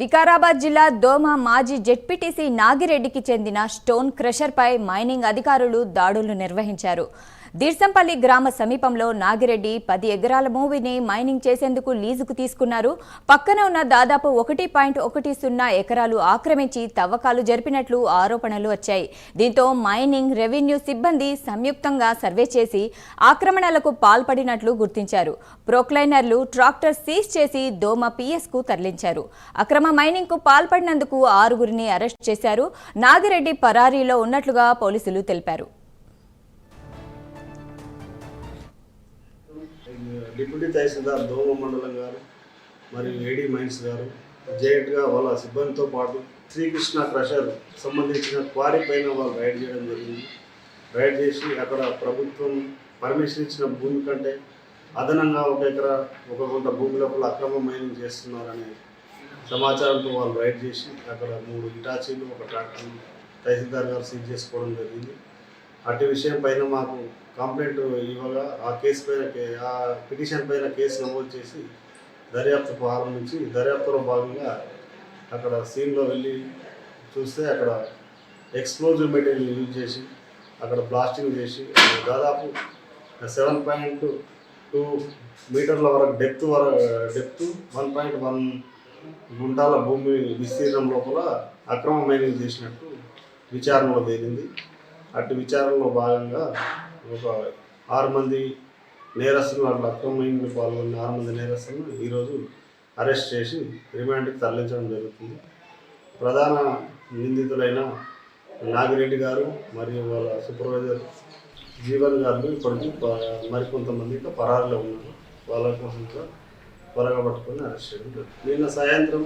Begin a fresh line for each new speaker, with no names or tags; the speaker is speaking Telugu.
వికారాబాద్ జిల్లా దోమ మాజీ జెడ్పీటీసీ నాగిరెడ్డికి చెందిన స్టోన్ క్రషర్పై మైనింగ్ అధికారులు దాడులు నిర్వహించారు. దీర్సంపల్లి గ్రామ సమీపంలో నాగిరెడ్డి పది ఎకరాల మూవీని మైనింగ్ చేసేందుకు లీజుకు తీసుకున్నారు. పక్కన ఉన్న దాదాపు ఒకటి పాయింట్ ఒకటి సున్నా ఎకరాలు ఆక్రమించి తవ్వకాలు జరిపినట్లు ఆరోపణలు వచ్చాయి. దీంతో మైనింగ్ రెవెన్యూ సిబ్బంది సంయుక్తంగా సర్వే చేసి ఆక్రమణలకు పాల్పడినట్లు గుర్తించారు. ప్రొక్లైనర్లు ట్రాక్టర్ సీజ్ చేసి దోమ పిఎస్కు తరలించారు. అక్రమ ఆ మైనింగ్కు పాల్పడినందుకు ఆరుగురిని అరెస్ట్ చేశారు. నాగిరెడ్డి పరారీలో ఉన్నట్లుగా పోలీసులు తెలిపారు.
డిప్యూటీ తహసీల్దార్ దోమ మండలం గారు మరియు ఏడీ మైన్స్ గారు జేఎట్గా వాళ్ళ సిబ్బందితో పాటు శ్రీకృష్ణ క్రషర్ సంబంధించిన క్వారీ పైన వాళ్ళు రైడ్ చేయడం జరిగింది. రైడ్ చేసి అక్కడ ప్రభుత్వం పర్మిషన్ ఇచ్చిన భూమి కంటే అదనంగా ఒక ఎకరా ఒక కొంత భూమి లోపల అక్రమ మైనింగ్ చేస్తున్నారనే సమాచారంతో వాళ్ళు రైడ్ చేసి అక్కడ మూడు ఇటాచీలు ఒక ట్రాక్టర్ తహసీల్దార్ గారు సీజ్ చేసుకోవడం జరిగింది. అటు విషయం పైన మాకు కంప్లైంట్ ఇవ్వగా ఆ కేసు పైన ఆ పిటిషన్ పైన కేసు నమోదు చేసి దర్యాప్తు ప్రారంభించి దర్యాప్తులో భాగంగా అక్కడ సీన్లో వెళ్ళి చూస్తే అక్కడ ఎక్స్ప్లోజివ్ మెటీరియల్ యూజ్ చేసి అక్కడ బ్లాస్టింగ్ చేసి దాదాపు సెవెన్ పాయింట్ టూ మీటర్ల వరకు డెప్త్ వరకు డెప్త్ వన్ పాయింట్ వన్ గుంటాల భూమి విస్తీర్ణం లోపల అక్రమ మైనింగ్ చేసినట్టు విచారణలో తేలింది. అటు విచారణలో భాగంగా ఒక ఆరు మంది నేరస్తులు అట్లా అక్రమ మైనింగ్లో పాల్గొన్న ఆరు మంది నేరస్తులను ఈరోజు అరెస్ట్ చేసి రిమాండ్కి తరలించడం జరుగుతుంది. ప్రధాన నిందితులైన నాగిరెడ్డి గారు మరియు వాళ్ళ సూపర్వైజర్ జీవన్ గారు ఇప్పటికీ మరికొంతమంది ఇంకా పరారులో ఉన్నారు. వాళ్ళ కోసం కూడా త్వరగా పట్టుకొని అరెస్ట్ చేయడం నిన్న సాయంత్రం